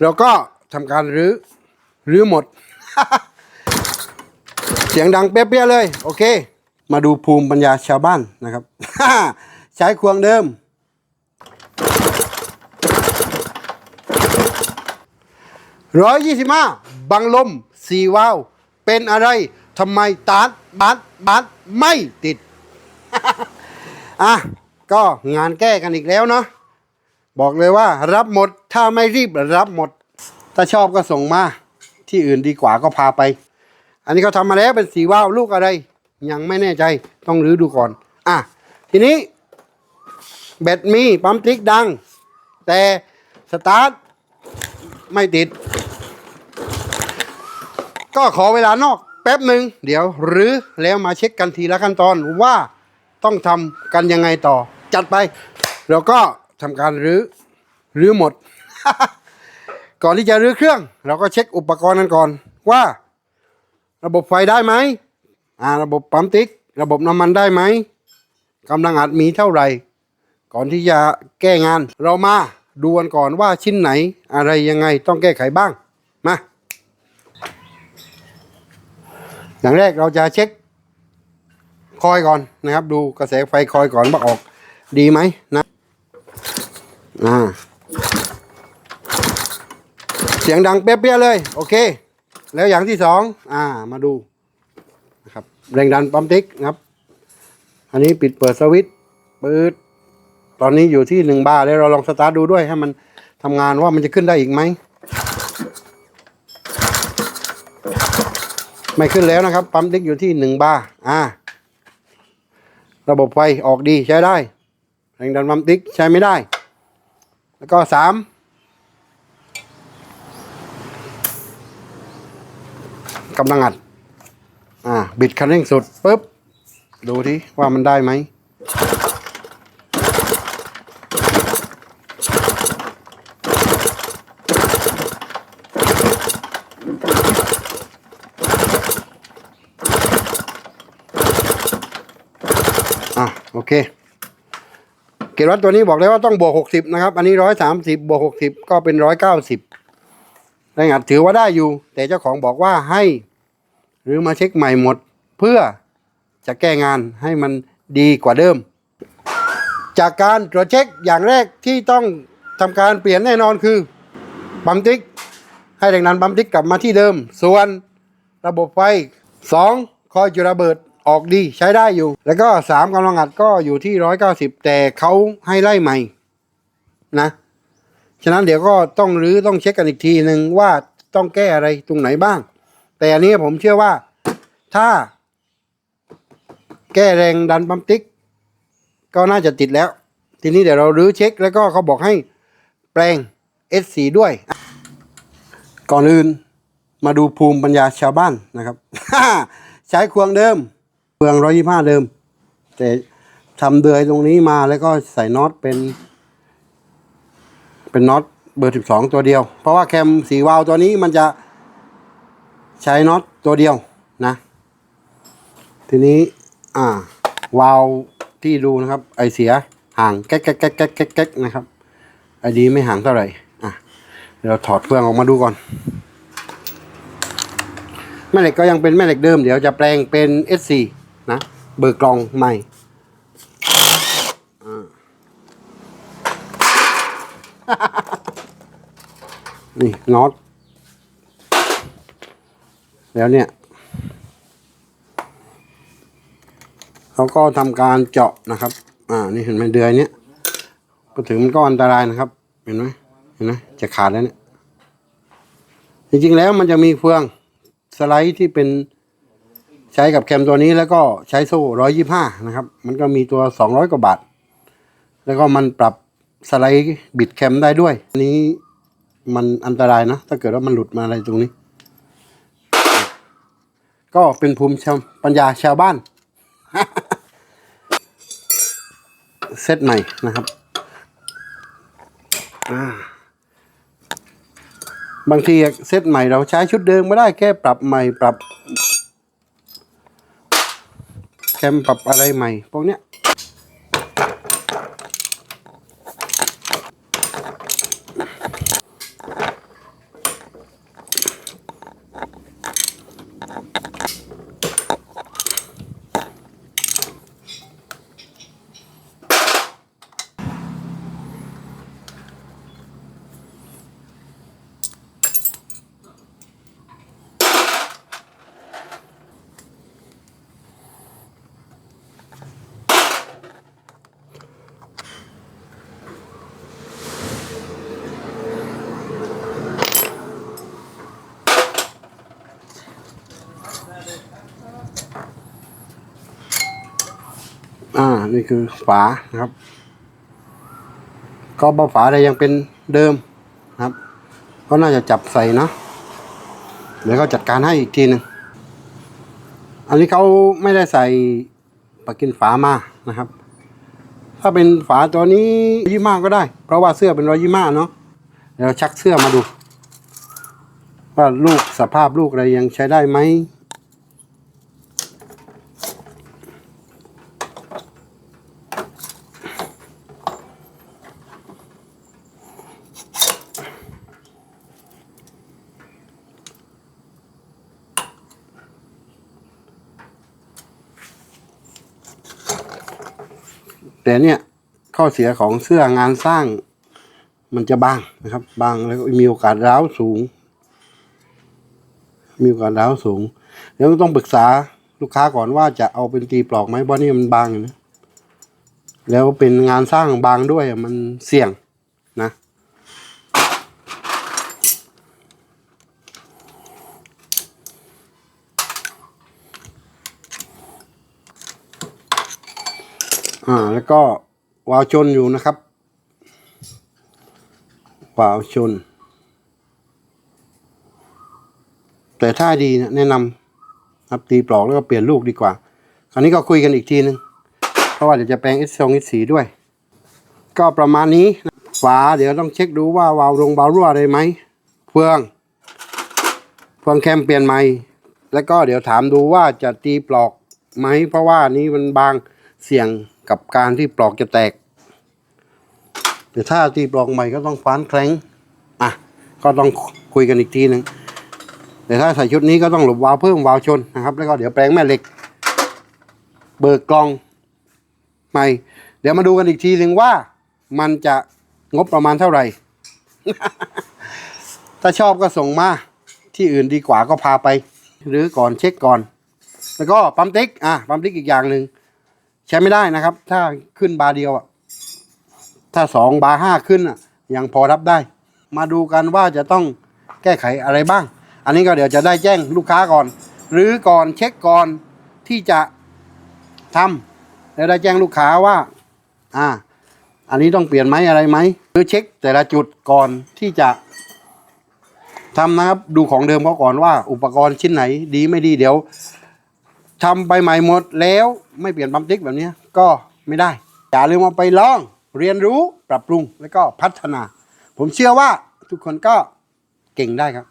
เราก็ทำการรื้อรื้อหมด เสียงดังเปี้ยๆเลย โอเค มาดูภูมิปัญญาชาวบ้านนะครับ ใช้ควงเดิม ร้อยยี่สิบห้าบังลมสี่วาว เป็นอะไรทำไมตาร์ทบัสบัสไม่ติด อะ ก็งานแก้กันอีกแล้วเนาะ บอกเลยว่ารับหมดถ้าไม่รีบรับหมด ถ้าชอบก็ส่งมา ที่อื่นดีกว่าก็พาไป อันนี้เขาทำมาแล้วเป็นสีว่าวลูกอะไร ยังไม่แน่ใจต้องรื้อดูก่อน อะ ทีนี้แบตมีปั๊มติ๊กดัง แต่สตาร์ทไม่ติด ก็ขอเวลานอกแป๊บหนึ่งเดี๋ยวหรือแล้วมาเช็คกันทีละขั้นตอนว่าต้องทำกันยังไงต่อ จัดไปเราก็ ทำการรื้อรื้อหมด ก่อนที่จะรื้อเครื่อง เราก็เช็คอุปกรณ์กันก่อนว่า ระบบไฟได้ไหมอ่าระบบปั๊มติ๊ก ระบบน้ำมันได้ไหมกำลังอัดมีเท่าไหร่ ก่อนที่จะแก้งาน เรามาดูกันก่อนว่าชิ้นไหนอะไรยังไงต้องแก้ไขบ้างมาอย่างแรกเราจะเช็คคอยก่อนนะครับ ดูกระแสไฟคอยก่อนว่าออกดีไหมนะ อ่า เสียงดังเปี้ยๆเลย โอเค แล้วอย่างที่สองอ่า มาดูนะครับแรงดันปั๊มติ๊กนะครับ อันนี้ปิดเปิดสวิตช์เปิด ตอนนี้อยู่ที่หนึ่งบาร์แล้วเราลองสตาร์ทดูด้วยให้มันทำงานว่ามันจะขึ้นได้อีกไหม ไม่ขึ้นแล้วนะครับ ปั๊มติ๊กอยู่ที่หนึ่งบาร์อ่า ระบบไฟออกดีใช้ได้ แรงดันปั๊มติ๊กใช้ไม่ได้ แล้วก็สามกำลังอัด อ่า บิดคันเร่งสุดปุ๊บ ดูที่ว่ามันได้ไหม อะ โอเค เกรดวัดตัวนี้บอกเลยว่าต้องบวกหกสิบนะครับ อันนี้ร้อยสามสิบบวกหกสิบก็เป็นร้อยเก้าสิบแรงอัดถือว่าได้อยู่ แต่เจ้าของบอกว่าให้ หรือมาเช็คใหม่หมด เพื่อจะแก้งานให้มันดีกว่าเดิม จากการตรวจเช็คอย่างแรกที่ต้องทำการเปลี่ยนแน่นอนคือปั๊มติ๊ก ให้แรงดันปั๊มติ๊กกลับมาที่เดิม ส่วนระบบไฟสองคอยจุระเบิด ออกดีใช้ได้อยู่ แล้วก็สามกำลังอัดก็อยู่ที่ร้อยเก้าสิบแต่เขาให้ไล่ใหม่นะ ฉะนั้นเดี๋ยวก็ต้องรื้อต้องเช็คกันอีกทีหนึ่งว่าต้องแก้อะไรตรงไหนบ้าง แต่อันนี้ผมเชื่อว่าถ้า แก้แรงดันปั๊มติ๊ก ก็น่าจะติดแล้ว ทีนี้เดี๋ยวเรารื้อเช็คแล้วก็เขาบอกให้แปลง S4 ด้วย ก่อนอื่นมาดูภูมิปัญญาชาวบ้านนะครับ ใช้ควงเดิม เฟืองร้อยยี่ห้าเดิม แต่ทำเดือยตรงนี้มาแล้วก็ใส่น็อตเป็น เป็นน็อตเบอร์สิบสองตัวเดียว เพราะว่าแคมสีวาล์วตัวนี้มันจะใช้น็อตตัวเดียวนะ ทีนี้ อ่าวาล์วที่ดูนะครับ ไอเสียห่างแก๊กแก๊กแก๊กแก๊กแก๊กนะครับ ไอดีไม่ห่างเท่าไหร่อะเดี๋ยวถอดเฟืองออกมาดูก่อน แม่เหล็กก็ยังเป็นแม่เหล็กเดิม เดี๋ยวจะแปลงเป็น S4 นะ เบอร์กลองใหม่นี่น็อตแล้วเนี่ยเขาก็ทำการเจาะนะครับ อ่า นี่เห็นไหมเดือยเนี้ยก็ถึงมันก็อันตรายนะครับ เห็นไหมเห็นไหมจะขาดแล้วเนี่ยจริงๆแล้วมันจะมีเฟืองสไลด์ที่เป็น ใช้กับแคมตัวนี้แล้วก็ใช้โซ่ร้อยยี่ห้านะครับ มันก็มีตัวสองร้อยกว่าบาท แล้วก็มันปรับสไลด์บิดแคมได้ด้วย อันนี้มันอันตรายนะ ถ้าเกิดว่ามันหลุดมาอะไรตรงนี้ ก็เป็นภูมิปัญญาชาวบ้าน เซตใหม่นะครับ บางทีเซตใหม่เราใช้ชุดเดิมไม่ได้แค่ปรับใหม่ปรับ แคมปรับอะไรใหม่พวกเนี้ย อ่า นี่คือฝานะครับ ก็บาฝาอะไรยังเป็นเดิมนะครับ ก็น่าจะจับใส่เนาะเดี๋ยวก็จัดการให้อีกทีหนึ่งอันนี้เขาไม่ได้ใส่ปากกินฝามานะครับ ถ้าเป็นฝาตัวนี้ยี่ห้าก็ได้ เพราะว่าเสื้อเป็นรอยยี่ห้าเนาะเดี๋ยวชักเสื้อมาดู ว่าลูกสภาพลูกอะไรยังใช้ได้ไหม แต่เนี่ยข้อเสียของเสื้องานสร้างมันจะบางนะครับ บางแล้วมีโอกาสร้าวสูง มีโอกาสร้าวสูงเดี๋ยวต้องปรึกษาลูกค้าก่อนว่าจะเอาเป็นตีปลอกไหมเพราะนี่มันบางอยู่นะแล้วเป็นงานสร้างบางด้วยมันเสี่ยงนะ อ่า แล้วก็วาวชนอยู่นะครับ วาวชน แต่ถ้าดีนะแนะนำครับตีปลอกแล้วก็เปลี่ยนลูกดีกว่า คราวนี้ก็คุยกันอีกทีนึง เพราะว่าเดี๋ยวจะแปลงเอสซองเอสสีด้วย ก็ประมาณนี้ฝาเดี๋ยวต้องเช็คดูว่าวาวรงวาวรั่วอะไรไหมเฟืองเฟืองแคมเปลี่ยนไหม่ แล้วก็เดี๋ยวถามดูว่าจะตีปลอกไหม เพราะว่านี้มันบางเสี่ยง กับการที่ปลอกจะแตก แต่ถ้าตีปลอกใหม่ก็ต้องฟ้านแครงอะก็ต้องคุยกันอีกทีหนึ่งแต่ถ้าใส่ชุดนี้ก็ต้องหลบวาล์วเพิ่มวาล์วชนนะครับ แล้วก็เดี๋ยวแปลงแม่เหล็ก เบิกกลองใหม่ เดี๋ยวมาดูกันอีกทีหนึ่งว่า มันจะงบประมาณเท่าไหร่ ถ้าชอบก็ส่งมาที่อื่นดีกว่าก็พาไป หรือก่อนเช็คก่อน แล้วก็ปั๊มติ๊กอะปั๊มติ๊กอีกอย่างหนึ่ง ใช้ไม่ได้นะครับ ถ้าขึ้นบาเดียวอะถ้าสองบาห้าขึ้นอะยังพอรับได้ มาดูกันว่าจะต้องแก้ไขอะไรบ้าง อันนี้ก็เดี๋ยวจะได้แจ้งลูกค้าก่อน หรือก่อนเช็คก่อนที่จะทำแล้วได้แจ้งลูกค้าว่า อ่า อันนี้ต้องเปลี่ยนไหมอะไรไหมหรือเช็คแต่ละจุดก่อนที่จะทำนะครับ ดูของเดิมเขาก่อนว่า อุปกรณ์ชิ้นไหนดีไม่ดีเดี๋ยว ทำไปใหม่หมดแล้วไม่เปลี่ยนปั๊มติ๊กแบบนี้ก็ไม่ได้ อย่าลืมมาไปลองเรียนรู้ปรับปรุงแล้วก็พัฒนา ผมเชื่อว่าทุกคนก็เก่งได้ครับ